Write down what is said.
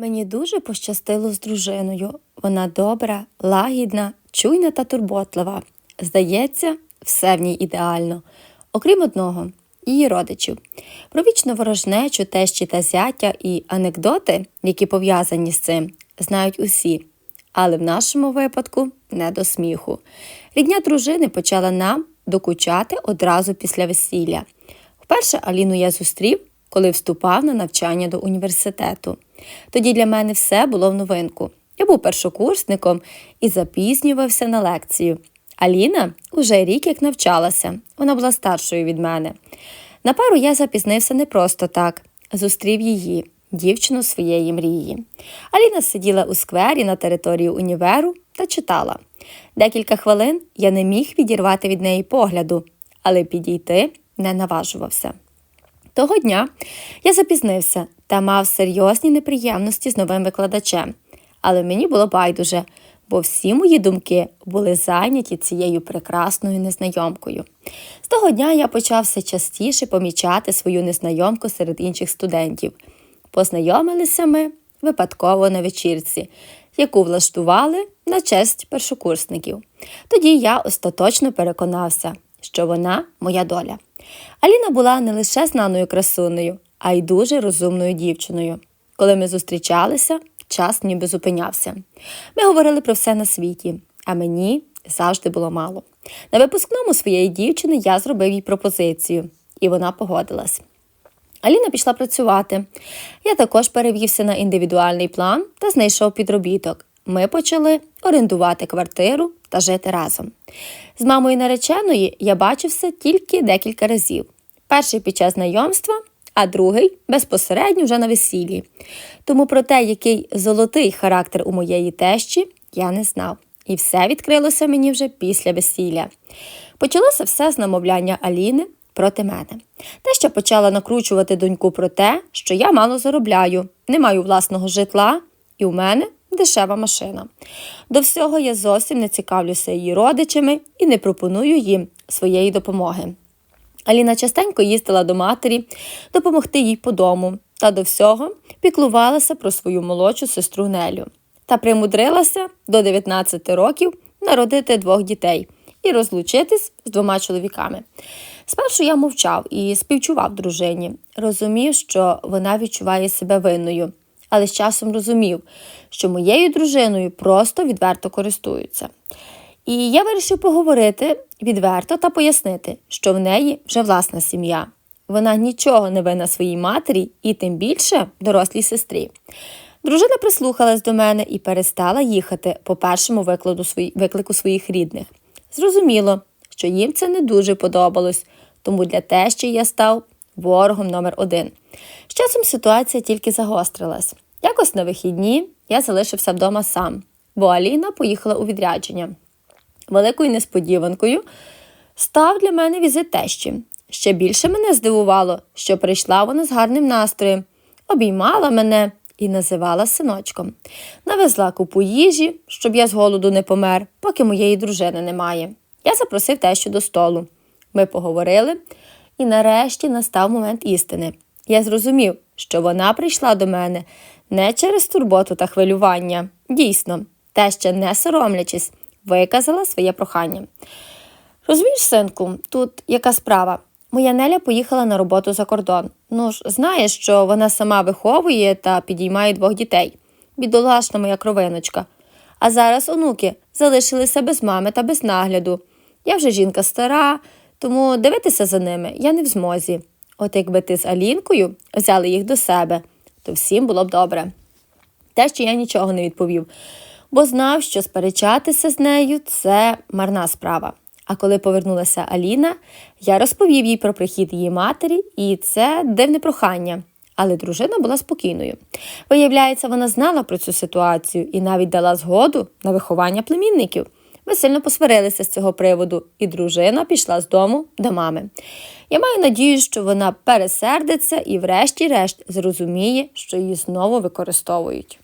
Мені дуже пощастило з дружиною. Вона добра, лагідна, чуйна та турботлива. Здається, все в ній ідеально, окрім одного її родичів. Про вічну ворожнечу, тещі та зятя і анекдоти, які пов'язані з цим, знають усі. Але в нашому випадку не до сміху. Рідня дружини почала нам докучати одразу після весілля. Вперше Аліну я зустрів, коли вступав на навчання до університету. Тоді для мене все було в новинку. Я був першокурсником і запізнювався на лекцію. Аліна уже рік як навчалася, вона була старшою від мене. На пару я запізнився не просто так, зустрів її, дівчину своєї мрії. Аліна сиділа у сквері на території універу та читала. Декілька хвилин я не міг відірвати від неї погляду, але підійти не наважувався. Того дня я запізнився та мав серйозні неприємності з новим викладачем, але мені було байдуже, бо всі мої думки були зайняті цією прекрасною незнайомкою. З того дня я почав все частіше помічати свою незнайомку серед інших студентів. Познайомилися ми випадково на вечірці, яку влаштували на честь першокурсників. Тоді я остаточно переконався, що вона моя доля. Аліна була не лише знаною красунею, а й дуже розумною дівчиною. Коли ми зустрічалися, час ніби зупинявся. Ми говорили про все на світі, а мені завжди було мало. На випускному своєї дівчини я зробив їй пропозицію, і вона погодилась. Аліна пішла працювати. Я також перевівся на індивідуальний план та знайшов підробіток. Ми почали орендувати квартиру та жити разом. З мамою нареченої я бачився тільки декілька разів. Перший під час знайомства, а другий безпосередньо вже на весіллі. Тому про те, який золотий характер у моєї тещі, я не знав. І все відкрилося мені вже після весілля. Почалося все з намовляння Аліни проти мене. Те, що почала накручувати доньку про те, що я мало заробляю, не маю власного житла, і у мене дешева машина. До всього я зовсім не цікавлюся її родичами і не пропоную їм своєї допомоги. Аліна частенько їздила до матері допомогти їй по дому та до всього піклувалася про свою молодшу сестру Нелю та примудрилася до 19 років народити двох дітей і розлучитись з двома чоловіками. Спершу я мовчав і співчував дружині, розумів, що вона відчуває себе винною, але з часом розумів, що моєю дружиною просто відверто користуються. І я вирішив поговорити відверто та пояснити, що в неї вже власна сім'я. Вона нічого не винна своїй матері і тим більше дорослій сестрі. Дружина прислухалась до мене і перестала їхати по першому викладу свої... виклику своїх рідних. Зрозуміло, що їм це не дуже подобалось, тому для тещі я став ворогом номер один. З часом ситуація тільки загострилась. Якось на вихідні я залишився вдома сам, бо Аліна поїхала у відрядження. Великою несподіванкою став для мене візит тещі. Ще більше мене здивувало, що прийшла вона з гарним настроєм, обіймала мене і називала синочком. Навезла купу їжі, щоб я з голоду не помер, поки моєї дружини немає. Я запросив тещу до столу. Ми поговорили, і нарешті настав момент істини. Я зрозумів, що вона прийшла до мене не через турботу та хвилювання. Дійсно, теща, не соромлячись, виказала своє прохання. Розумієш, синку, тут яка справа? Моя Неля поїхала на роботу за кордон. Ну ж, знаєш, що вона сама виховує та підіймає двох дітей. Бідолашна моя кровиночка. А зараз онуки залишилися без мами та без нагляду. Я вже жінка стара, тому дивитися за ними я не в змозі. От якби ти з Алінкою взяли їх до себе, то всім було б добре. Те, що я нічого не відповів, бо знав, що сперечатися з нею це марна справа. А коли повернулася Аліна, я розповів їй про прихід її матері, і це дивне прохання. Але дружина була спокійною. Виявляється, вона знала про цю ситуацію і навіть дала згоду на виховання племінників. Ми сильно посварилися з цього приводу, і дружина пішла з дому до мами. Я маю надію, що вона пересердиться і, врешті-решт, зрозуміє, що її знову використовують.